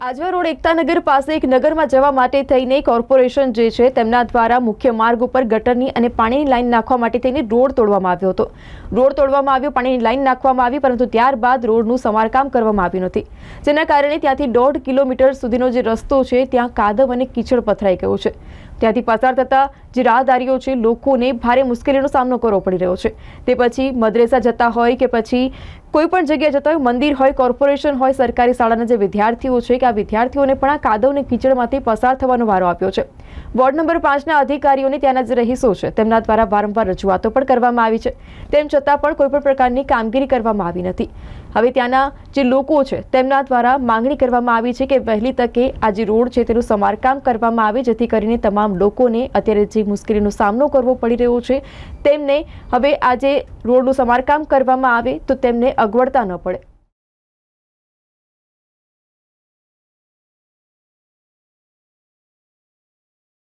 Ajwa road Ektanagar પાસે એક નગરમાં જવા માટે થઈને કોર્પોરેશન જે છે તેમના દ્વારા મુખ્ય માર્ગ ઉપર ગટરની અને પાણીની લાઈન નાખવા માટે થઈને રોડ તોડવામાં આવ્યો હતો. રોડ તોડવામાં આવ્યો, પાણીની લાઈન નાખવામાં આવી, પરંતુ ત્યારબાદ રોડનું સમારકામ કરવામાં આવ્યું નથી. જેના કારણે ત્યાંથી દોઢ કિલોમીટર સુધીનો જે રસ્તો છે, ત્યાં કાદવ અને કીચડ પથરાઈ ગયો છે. ત્યાંથી પસાર થતા જે રાહદારીઓ છે, લોકોને ભારે મુશ્કેલીનો સામનો કરવો પડી રહ્યો છે. તે પછી મદ્રેસા જતા હોય કે પછી કોઈ પણ જગ્યાએ જતા હોય, મંદિર હોય, કોર્પોરેશન હોય, સરકારી શાળાના જે વિદ્યાર્થીઓ છે, કે આ વિદ્યાર્થીઓને પણ આ કાદવ કીચડમાંથી પસાર થવાનો વારો આપ્યો છે. વોર્ડ નંબર પાંચના અધિકારીઓને ત્યાંના જે રહીશો છે. તેમના દ્વારા વારંવાર રજૂઆતો પણ કરવામાં આવી છે. તેમ છતાં પણ કોઈપણ પ્રકારની કામગીરી કરવામાં આવી નથી. હવે ત્યાંના જે લોકો છે, તેમના દ્વારા માંગણી કરવામાં આવી છે કે વહેલી તકે આ જે રોડ છે, તેનું સમારકામ કરવામાં આવે, જેથી કરીને તમામ લોકોને અત્યારે જે મુશ્કેલીનો સામનો કરવો પડી રહ્યો છે, તેમને હવે આ જે રોડનું સમારકામ કરવામાં આવે, તો તેમને અગવડતા ન પડે.